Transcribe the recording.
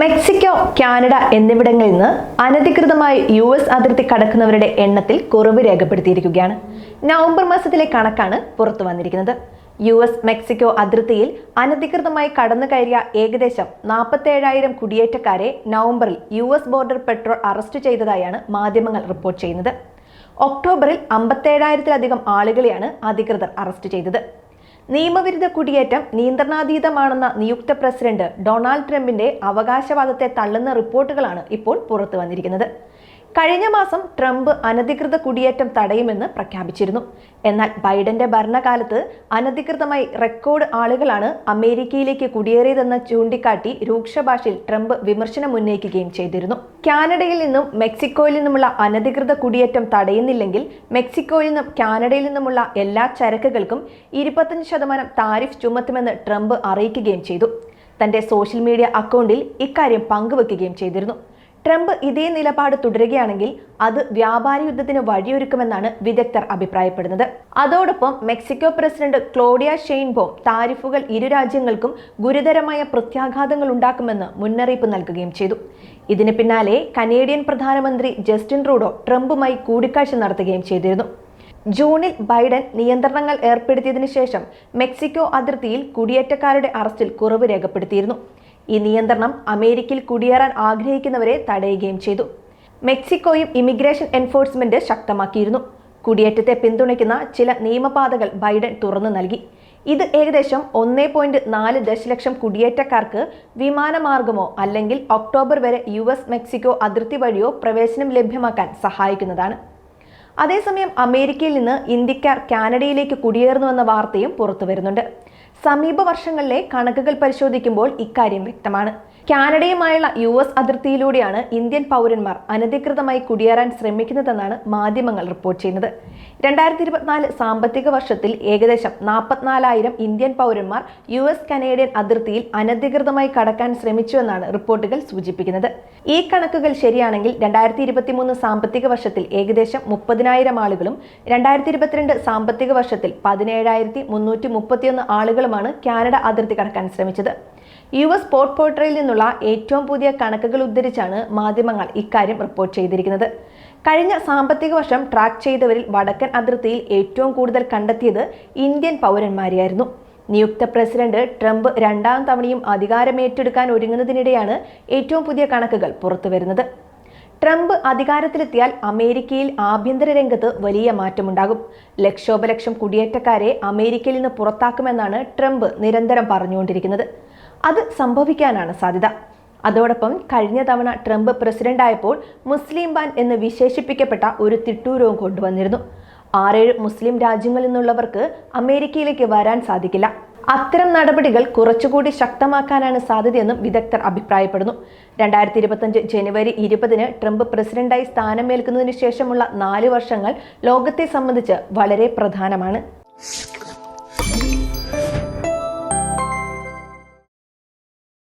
Mexico Canada എന്നിവിടങ്ങളിൽ നിന്ന് അനധികൃതമായി യു എസ് അതിർത്തി കടക്കുന്നവരുടെ എണ്ണത്തിൽ കുറവ് രേഖപ്പെടുത്തിയിരിക്കുകയാണ്. നവംബർ മാസത്തിലെ കണക്കാണ് പുറത്തു വന്നിരിക്കുന്നത്. യു എസ് മെക്സിക്കോ അതിർത്തിയിൽ അനധികൃതമായി കടന്നു കയറിയ ഏകദേശം നാൽപ്പത്തേഴായിരം കുടിയേറ്റക്കാരെ നവംബറിൽ U S border patrol arrest ചെയ്തതായാണ് മാധ്യമങ്ങൾ റിപ്പോർട്ട് ചെയ്യുന്നത്. ഒക്ടോബറിൽ അമ്പത്തേഴായിരത്തിലധികം ആളുകളെയാണ് അധികൃതർ അറസ്റ്റ് ചെയ്തത്. നിയമവിരുദ്ധ കുടിയേറ്റം നിയന്ത്രണാതീതമാണെന്ന നിയുക്ത പ്രസിഡന്റ് ഡൊണാൾഡ് ട്രംപിന്റെ അവകാശവാദത്തെ തള്ളുന്ന റിപ്പോർട്ടുകളാണ് ഇപ്പോൾ പുറത്തു വന്നിരിക്കുന്നത് കഴിഞ്ഞ മാസം ട്രംപ് അനധികൃത കുടിയേറ്റം തടയുമെന്ന് പ്രഖ്യാപിച്ചിരുന്നു. എന്നാൽ ബൈഡന്റെ ഭരണകാലത്ത് അനധികൃതമായി റെക്കോർഡ് ആളുകളാണ് അമേരിക്കയിലേക്ക് കുടിയേറിയതെന്ന് ചൂണ്ടിക്കാട്ടി രൂക്ഷ ഭാഷയിൽ ട്രംപ് വിമർശനം ഉന്നയിക്കുകയും ചെയ്തിരുന്നു. കാനഡയിൽ നിന്നും മെക്സിക്കോയിൽ നിന്നുമുള്ള അനധികൃത കുടിയേറ്റം തടയുന്നില്ലെങ്കിൽ മെക്സിക്കോയിൽ നിന്നും കാനഡയിൽ നിന്നുമുള്ള എല്ലാ ചരക്കുകൾക്കും ഇരുപത്തഞ്ച് ശതമാനം താരിഫ് ചുമത്തുമെന്ന് ട്രംപ് അറിയിക്കുകയും ചെയ്തു. തന്റെ സോഷ്യൽ മീഡിയ അക്കൗണ്ടിൽ ഇക്കാര്യം പങ്കുവെക്കുകയും ചെയ്തിരുന്നു. ട്രംപ് ഇതേ നിലപാട് തുടരുകയാണെങ്കിൽ അത് വ്യാപാര യുദ്ധത്തിന് വഴിയൊരുക്കുമെന്നാണ് വിദഗ്ധർ അഭിപ്രായപ്പെടുന്നത്. അതോടൊപ്പം മെക്സിക്കോ പ്രസിഡന്റ് ക്ലോഡിയ ഷെയ്ൻബോം താരിഫുകൾ ഇരു രാജ്യങ്ങൾക്കും ഗുരുതരമായ പ്രത്യാഘാതങ്ങൾ ഉണ്ടാക്കുമെന്ന് മുന്നറിയിപ്പ് നൽകുകയും ചെയ്തു. ഇതിന് പിന്നാലെ കനേഡിയൻ പ്രധാനമന്ത്രി ജസ്റ്റിൻ റൂഡോ ട്രംപുമായി കൂടിക്കാഴ്ച നടത്തുകയും ചെയ്തിരുന്നു. ജൂണിൽ ബൈഡൻ നിയന്ത്രണങ്ങൾ ഏർപ്പെടുത്തിയതിനു ശേഷം മെക്സിക്കോ അതിർത്തിയിൽ കുടിയേറ്റക്കാരുടെ അറസ്റ്റിൽ കുറവ് രേഖപ്പെടുത്തിയിരുന്നു. ഈ നിയന്ത്രണം അമേരിക്കയിൽ കുടിയേറാൻ ആഗ്രഹിക്കുന്നവരെ തടയുകയും ചെയ്തു. മെക്സിക്കോയും ഇമിഗ്രേഷൻ എൻഫോഴ്സ്മെന്റ് ശക്തമാക്കിയിരുന്നു. കുടിയേറ്റത്തെ പിന്തുണയ്ക്കുന്ന ചില നിയമപാതകൾ ബൈഡൻ തുറന്നു നൽകി. ഇത് ഏകദേശം ഒന്നേ പോയിന്റ് നാല് ദശലക്ഷം കുടിയേറ്റക്കാർക്ക് വിമാനമാർഗമോ അല്ലെങ്കിൽ ഒക്ടോബർ വരെ യു എസ് മെക്സിക്കോ അതിർത്തി വഴിയോ പ്രവേശനം ലഭ്യമാക്കാൻ സഹായിക്കുന്നതാണ്. അതേസമയം അമേരിക്കയിൽ നിന്ന് ഇന്ത്യക്കാർ കാനഡയിലേക്ക് കുടിയേറുന്നുവെന്ന വാർത്തയും പുറത്തു വരുന്നുണ്ട് സമീപ വർഷങ്ങളിലെ കണക്കുകൾ പരിശോധിക്കുമ്പോൾ ഇക്കാര്യം വ്യക്തമാണ്. കാനഡയുമായുള്ള യു എസ് അതിർത്തിയിലൂടെയാണ് ഇന്ത്യൻ പൗരന്മാർ അനധികൃതമായി കുടിയേറാൻ ശ്രമിക്കുന്നതെന്നാണ് മാധ്യമങ്ങൾ റിപ്പോർട്ട് ചെയ്യുന്നത്. രണ്ടായിരത്തി ഇരുപത്തിനാല് സാമ്പത്തിക വർഷത്തിൽ ഏകദേശം നാൽപ്പത്തിനാലായിരം ഇന്ത്യൻ പൗരന്മാർ യു എസ് കനേഡിയൻ അതിർത്തിയിൽ അനധികൃതമായി കടക്കാൻ ശ്രമിച്ചുവെന്നാണ് റിപ്പോർട്ടുകൾ സൂചിപ്പിക്കുന്നത്. ഈ കണക്കുകൾ ശരിയാണെങ്കിൽ രണ്ടായിരത്തി ഇരുപത്തിമൂന്ന് സാമ്പത്തിക വർഷത്തിൽ ഏകദേശം മുപ്പതിനായിരം ആളുകളും രണ്ടായിരത്തി ഇരുപത്തിരണ്ട് സാമ്പത്തിക വർഷത്തിൽ പതിനേഴായിരത്തി മുന്നൂറ്റി മുപ്പത്തിയൊന്ന് ആളുകളുമാണ് കാനഡ അതിർത്തി കടക്കാൻ ശ്രമിച്ചത്. യു എസ് പോർട്ട് പോർട്ടറിൽ നിന്നുള്ള ഏറ്റവും പുതിയ കണക്കുകൾ ഉദ്ധരിച്ചാണ് മാധ്യമങ്ങൾ ഇക്കാര്യം റിപ്പോർട്ട് ചെയ്തിരിക്കുന്നത്. കഴിഞ്ഞ സാമ്പത്തിക വർഷം ട്രാക്ക് ചെയ്തവരിൽ വടക്കൻ അതിർത്തിയിൽ ഏറ്റവും കൂടുതൽ കണ്ടെത്തിയത് ഇന്ത്യൻ പൗരന്മാരെയായിരുന്നു. നിയുക്ത പ്രസിഡന്റ് ട്രംപ് രണ്ടാം തവണയും അധികാരമേറ്റെടുക്കാൻ ഒരുങ്ങുന്നതിനിടെയാണ് ഏറ്റവും പുതിയ കണക്കുകൾ പുറത്തുവരുന്നത്. ട്രംപ് അധികാരത്തിലെത്തിയാൽ അമേരിക്കയിൽ ആഭ്യന്തര രംഗത്ത് വലിയ മാറ്റമുണ്ടാകും. ലക്ഷോപലക്ഷം കുടിയേറ്റക്കാരെ അമേരിക്കയിൽ നിന്ന് പുറത്താക്കുമെന്നാണ് ട്രംപ് നിരന്തരം പറഞ്ഞുകൊണ്ടിരിക്കുന്നത്. അത് സംഭവിക്കാനാണ് സാധ്യത. അതോടൊപ്പം കഴിഞ്ഞ തവണ ട്രംപ് പ്രസിഡന്റായപ്പോൾ മുസ്ലിം ബാൻ എന്ന് വിശേഷിപ്പിക്കപ്പെട്ട ഒരു തിട്ടൂരവും കൊണ്ടുവന്നിരുന്നു. ആറേഴ് മുസ്ലിം രാജ്യങ്ങളിൽ നിന്നുള്ളവർക്ക് അമേരിക്കയിലേക്ക് വരാൻ സാധിക്കില്ല. അത്തരം നടപടികൾ കുറച്ചുകൂടി ശക്തമാക്കാനാണ് സാധ്യതയെന്നും വിദഗ്ധർ അഭിപ്രായപ്പെടുന്നു. രണ്ടായിരത്തി ഇരുപത്തഞ്ച് ജനുവരി ഇരുപതിന് ട്രംപ് പ്രസിഡന്റായി സ്ഥാനമേൽക്കുന്നതിന് ശേഷമുള്ള നാല് വർഷങ്ങൾ ലോകത്തെ സംബന്ധിച്ച് വളരെ പ്രധാനമാണ്.